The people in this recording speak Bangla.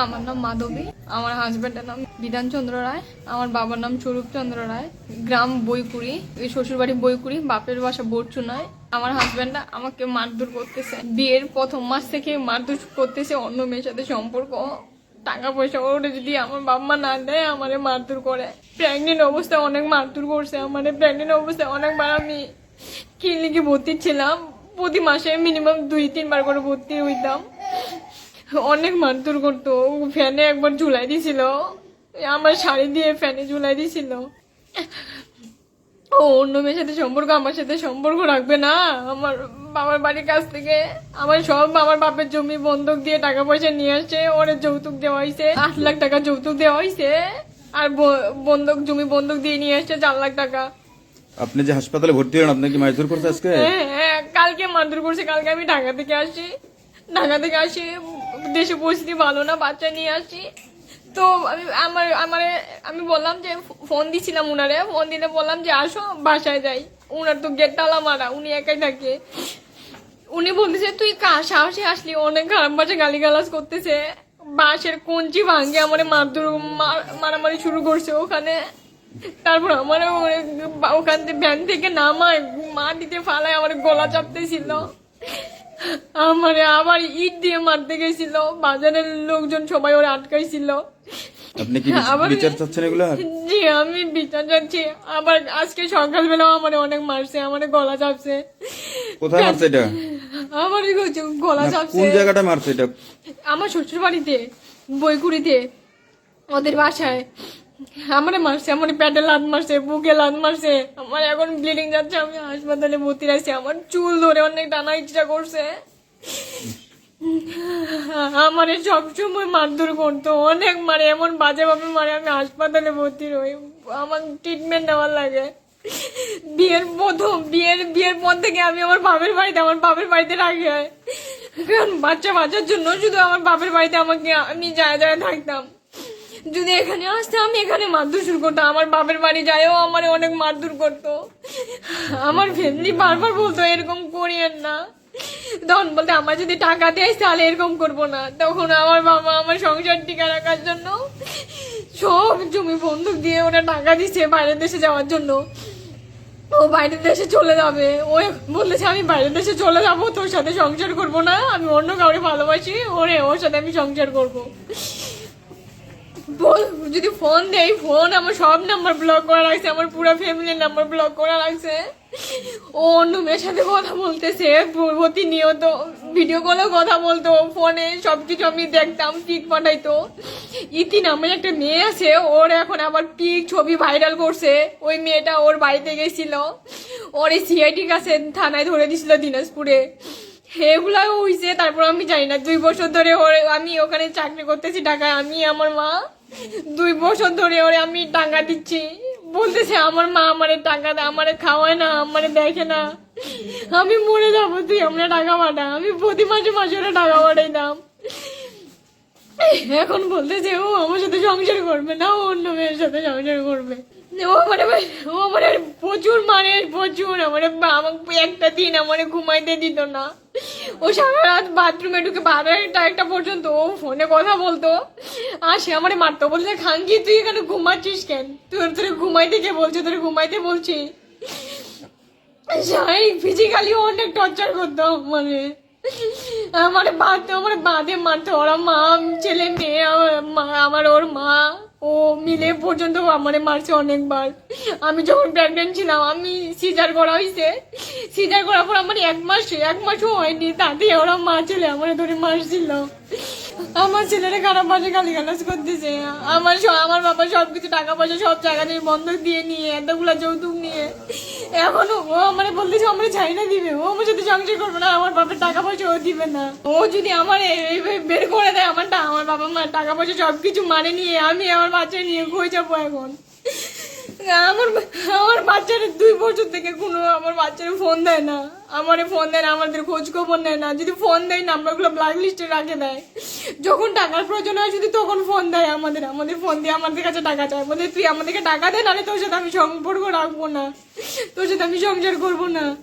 আমার নাম মাধবী, আমার হাজব্যান্ডের নাম বিধানচন্দ্র রায়, আমার বাবার নাম স্বরূপচন্দ্র রায়, গ্রাম বইকুড়ি শ্বশুরবাড়ি বইকুড়ি বাপের বাসা বরচুনায়। আমার হাজব্যান্ডটা আমাকে মারধর করতেছে। বিয়ের প্রথম মাস থেকে মারধর করতেছে, অন্য মেয়ের সাথে সম্পর্ক। টাকা পয়সা ওটা যদি আমার বাবা না দেয়, আমারে মারধর করে। প্রেগনেন্ট অবস্থায় অনেক মারধর করছে আমার। প্রেগনেন্ট অবস্থায় অনেকবার আমি ক্লিনিকে ভর্তি ছিলাম। প্রতি মাসে মিনিমাম দুই, তিনবার করে ভর্তি হইতাম। অনেক মারধর করতো। ফ্যানে একবার ঝুলাই দিছিল। আমার শাড়ি দিয়ে ফ্যানে ঝুলাই দিছিল। ও অন্য মেয়ের সাথে সম্পর্ক আমার সাথে সম্পর্ক রাখবে না। আমার বাবার বাড়ির কাছ থেকে আমার সব আমার বাপের জমি বন্ধক দিয়ে টাকা পয়সা নিয়ে আসছে। ওরে যৌতুক দেওয়া হয়েছে আট লাখ টাকা যৌতুক দেওয়া হয়েছে আর বন্ধক জমি বন্ধক দিয়ে নিয়ে আসছে চার লাখ টাকা। আপনি যে হাসপাতালে ভর্তি হলেন আপনাকে মারধর করছে আজকে? হ্যাঁ হ্যাঁ কালকে মারধর করছে কালকে আমি ঢাকা থেকে আসি ঢাকা থেকে আসি, দেশে পরিস্থিতি ভালো না, বাচ্চা নিয়ে আসি। তো আমি, আমার আমার, আমি বললাম যে ফোন দিছিলাম উনারে, ফোন দিলে বললাম যে, আসো, বাসায় যাই। উনার তো গেট তালা মারা, উনি একাই থাকে। উনি বলতেছে, তুই কা, সাহসে আসলি, অনেক খারাপ ভাষা গালিগালাজ করতেছে। বাঁশের কঞ্চি ভাঙ্গে আমার মারধর, মার- মারামারি শুরু করছে ওখানে। তারপর আমার ওখান থেকে ভ্যান থেকে নামায় মা দিতে ফালায় আমার গলা চাপতেছিল। আমারে আবার ইট দিয়ে মারতে গেছিল। বাজারের লোকজন সবাই ওরা আটকাইছিল। আপনি কি বিচার চাচ্ছেন এগুলা? জি আমি বিচার যাচ্ছি আবার আজকে সকালবেলাও আমার অনেক মারছে আমার গলা চাপছে। কোথায় মারছে এটা? আমার গলা চাপছে কোন জায়গাটা মারছে এটা? আমার শ্বশুর বাড়িতে বইকুড়িতে ওদের বাসায়। আমারে মারছে, আমার পেটে লাত মারছে, বুকে লাত মারছে। আমার এখন ব্লিডিং যাচ্ছে, আমি হাসপাতালে ভর্তি রাখছি আমার চুল ধরে অনেক টানা ইচ্ছা করছে। আমারে সবসময় মারধর করতো, অনেক মারে, এমন বাজে ভাবে মারে, আমি হাসপাতালে ভর্তি রই। আমার ট্রিটমেন্ট নেওয়ার লাগে। বিয়ের প্রথম, বিয়ের বিয়ের পর থেকে আমি আমার বাপের বাড়িতে, আমার বাপের বাড়িতে রাখি হয়। কারণ বাচ্চা বাচ্চার জন্য শুধু আমার বাপের বাড়িতে আমাকে আমি যায় যায় থাকতাম। যদি এখানে আসতে আমি এখানে মারধর শুরু করতাম, আমার বাপের বাড়ি যায়ও আমার অনেক মারধর করতো। আমার ফ্যামিলি বারবার বলতো, এরকম করিয়েন না। তখন বলতে, আমার যদি টাকা দেয় তাহলে এরকম করব না। তখন আমার বাবা আমার সংসার টিকা রাখার জন্য সব জমি বন্ধক দিয়ে ওরা টাকা দিচ্ছে বাইরের দেশে যাওয়ার জন্য। ও বাইরের দেশে চলে যাবে। ও বলেছে, আমি বাইরের দেশে চলে যাব, তোর সাথে সংসার করব না, আমি অন্য কাউকে ভালোবাসি, ওরে, ওর সাথে আমি সংসার করব। যদি ফোন দেই ফোন আমার সব নাম্বার ব্লক করা লাগছে, আমার পুরো ফ্যামিলির নাম্বার ব্লক করা লাগছে। ও অন্য মেয়ের সাথে কথা বলতেছে প্রতিনিয়ত ভিডিও কলেও কথা বলতো ফোনে সব কিছু আমি দেখতাম পিক পাঠাইতো। ইতি নামে একটা মেয়ে আছে, ওর এখন আবার পিক ছবি ভাইরাল করছে। ওই মেয়েটা ওর বাড়িতে গেছিল, ওর এই সিআইটি কাছে থানায় ধরে দিছিল দিনাজপুরে। এগুলা হইছে তারপর আমি জানি না, দুই বছর ধরে ওর আমি ওখানে চাকরি করতেছি ঢাকায়, আমি আমার মা, দুই বছর ধরে ওরে আমি টাকা দিচ্ছি। বলতেছে, আমার মা আমারে টাকা দেয় আমারে খাওয়ায় না, আমারে দেখে না। আমি মরে যাব, তুই আমরা টাকা পাঠা। আমি প্রতি মাসে মাসে ওরা টাকা পাঠাইতাম এখন বলতেছে, ও আমার সাথে সংসার করবে না অন্য মেয়ের সাথে সংসার করবে। ও মানে ও মানে প্রচুর মানে প্রচুর। আমার আমাকে একটা দিন আমার ঘুমাইতে দিত না। ও সারা রাত বাথরুমে ঢুকে বারোটা একটা পর্যন্ত ও ফোনে কথা বলতো। আর সে আমার মারতো বলছে খাঙ্কি, তুই এখানে ঘুমাচ্ছিস কেন? তোর তোর ঘুমাইতে কে বলছে? তোর ঘুমাইতে বলছি। শারীরিক ফিজিক্যালি অনেক টর্চার করতো মানে আমার বাদ, আমার বাদে মারতো। ওরা মা, ছেলে, মেয়ে, আমার আমার, ওর মা। ও মিলে পর্যন্ত আমারে মারছে অনেকবার। আমি যখন প্রেগনেন্ট ছিলাম, আমি সিজার করা হয়েছে সিজার করার পর আমার এক মাস, এক মাসও হয়নি। তাতে ওরা মা ছেলে আমার ধরে মারছিল। আমার ছেলেরা খারাপ ভাষা গালি গালাজ করতেছে। আমার আমার বাবা সবকিছু টাকা পয়সা সব জায়গা থেকে বন্ধক দিয়ে নিয়ে, এতগুলা যৌতুক নিয়ে। এখনও, ও মানে বলতেছে আমার চাই না দিবে, ও আমার সাথে সংসার করবে না, আমার বাবার টাকা পয়সা ও দিবে না। ও যদি আমার বের করে দেয় আমারটা, আমার বাবা মা টাকা পয়সা সব কিছু মানে নিয়ে, আমি আমার বাচ্চা নিয়ে কই যাব এখন। আমার দুই বছর থেকে কোনো আমার বাচ্চারা ফোন দেয় না। আমারে ফোন দেয় না, আমাদের খোঁজ খবর নেয় না। যদি ফোন দেয়, নাম্বারগুলো ব্ল্যাক লিস্টে রাখে দেয়। যখন টাকার প্রয়োজন হয়, যদি তখন ফোন দেয় আমাদের। আমাদের ফোন দিয়ে আমাদের কাছে টাকা চায়। বলে, তুই আমাদেরকে টাকা দে, নাহলে তোর সাথে আমি সম্পর্ক রাখব না। তোর সাথে আমি সংসার করব না।